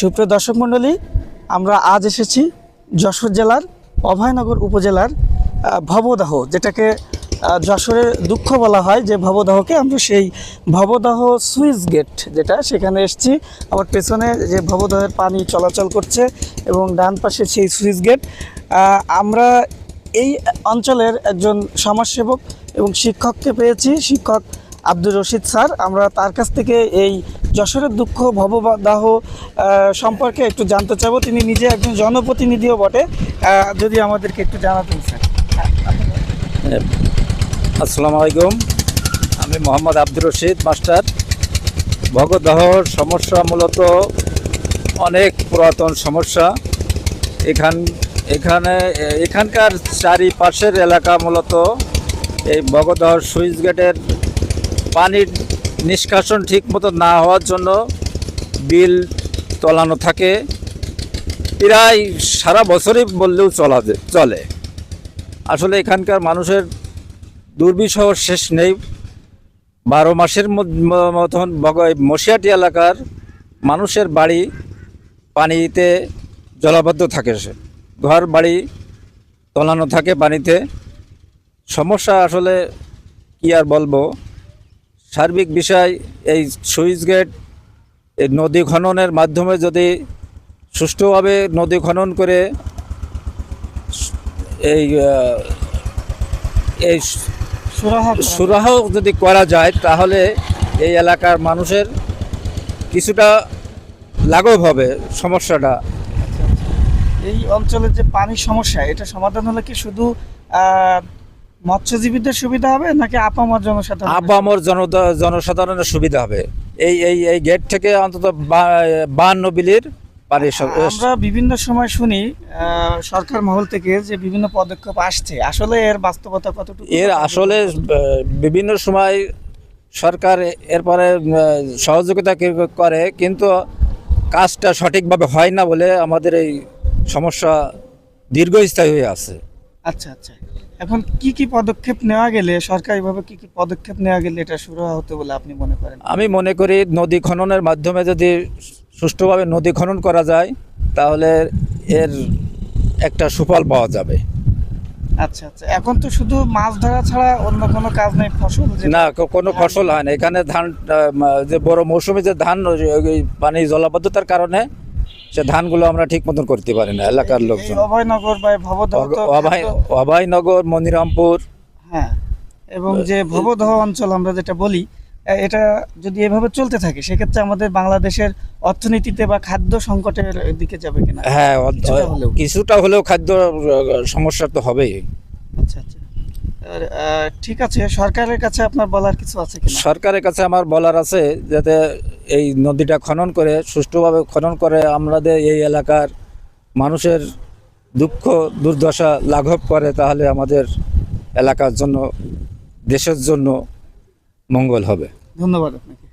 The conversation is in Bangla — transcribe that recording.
সুপ্রিয় দর্শক মণ্ডলী, আমরা আজ এসেছি যশোর জেলার অভয়নগর উপজেলার ভবদাহ, যেটাকে যশোরের দুঃখ বলা হয় যে ভবদাহকে। আমরা সেই ভবদাহ সুইচ গেট যেটা, সেখানে এসেছি। আমার পেছনে যে ভবদাহের পানি চলাচল করছে এবং ডান পাশে সেই সুইচ গেট। আমরা এই অঞ্চলের একজন সমাজসেবক এবং শিক্ষককে পেয়েছি। শিক্ষক আব্দুর রশিদ স্যার, আমরা তার কাছ থেকে এই যশোরের দুঃখ ভবদাহ সম্পর্কে একটু জানতে চাবো। তিনি নিজে একজন জনপ্রতিনিধিও বটে। যদি আমাদেরকে একটু জানাতেন স্যার। আসসালামু আলাইকুম। আমি মোহাম্মদ আব্দুর রশিদ, মাস্টার। ভগদহর সমস্যা মূলত অনেক পুরাতন সমস্যা। এখান, এখানে, এখানকার চারিপাশের এলাকা মূলত এই ভগদহর সুইচ গেটের পানির নিষ্কাশন ঠিক মতো না হওয়ার জন্য বিল তলানো থাকে। প্রায় সারা বছরই বললেও চলা চলে। আসলে এখানকার মানুষের দুর্বিষহ শেষ নেই। বারো মাসের মতন বগ- মশিয়াটি এলাকার মানুষের বাড়ি পানিতে জলাবদ্ধ থাকে সে। ঘর বাড়ি তলানো থাকে পানিতে। সমস্যা আসলে কি আর বলব? সার্বিক বিষয় এই সুইচ গেট এই নদী খননের মাধ্যমে যদি সুষ্ঠুভাবে নদী খনন করে এই এই সুরাহা সুরাহ যদি করা যায় তাহলে এই এলাকার মানুষের কিছুটা লাঘব হবে সমস্যাটা। এই অঞ্চলের যে পানির সমস্যা এটা সমাধান হলে কি শুধু মৎস্যজীবীদের সুবিধা হবে নাকি আপামর জনসাধারণ আপামর জন জনসাধারণের সুবিধা হবে? এই এই এই গেট থেকে অন্তত বান্ন বিলির আমরা বিভিন্ন সময় শুনি সরকার মহল থেকে যে বিভিন্ন পদক্ষেপ আসছে। আসলে এর বাস্তবতা কতটুকু? এর আসলে বিভিন্ন সময় সরকার এরপরে সহযোগিতা করে কিন্তু কাজটা সঠিকভাবে হয় না বলে আমাদের এই সমস্যা দীর্ঘস্থায়ী হয়ে আছে। আচ্ছা আচ্ছা। এখন কি কি পদক্ষেপ নেওয়া গেলে সরকারিভাবে কি কি পদক্ষেপ নেওয়া গেলে এটা শুরু হতে বলে আপনি মনে করেন? আমি মনে করি নদী খননের মাধ্যমে যদি সুষ্ঠুভাবে নদী খনন করা যায় তাহলে এর একটা সুফল পাওয়া যাবে। আচ্ছা আচ্ছা। এখন তো শুধু মাছ ধরা ছাড়া অন্য কোনো কাজ নেই ফসল যেটা- না কো- কোনো ফসল হয় না। এখানে ধান আহ, যে বড় মৌসুমে যে ধান ওই- ওই পানি জলাবদ্ধতার কারণে সে ধানগুলো আমরা ঠিক মতন করতে পারি না এলাকার লোকজন। অভয়নগর অভয়নগর মনিরামপুর। হ্যাঁ এবং যে ভবদহ অঞ্চল আমরা যেটা বলি এটা যদি এভাবে চলতে থাকে সেক্ষেত্রে আমাদের বাংলাদেশের অর্থনীতিতে বা খাদ্য সংকটের দিকে যাবে কিনা? হ্যাঁ কিছুটা হলেও। খাদ্য সমস্যা তো হবেই। আচ্ছা আচ্ছা। ঠিক আছে সরকারের কাছে আপনার বলার কিছু আছে সরকারের কাছে আমার বলার আছে যাতে এই নদীটা খনন করে, সুষ্ঠুভাবে খনন করে আমাদের এই এলাকার মানুষের দুঃখ, দুর্দশা লাঘব করে, তাহলে আমাদের এলাকার জন্য, দেশের জন্য মঙ্গল হবে। ধন্যবাদ আপনাকে।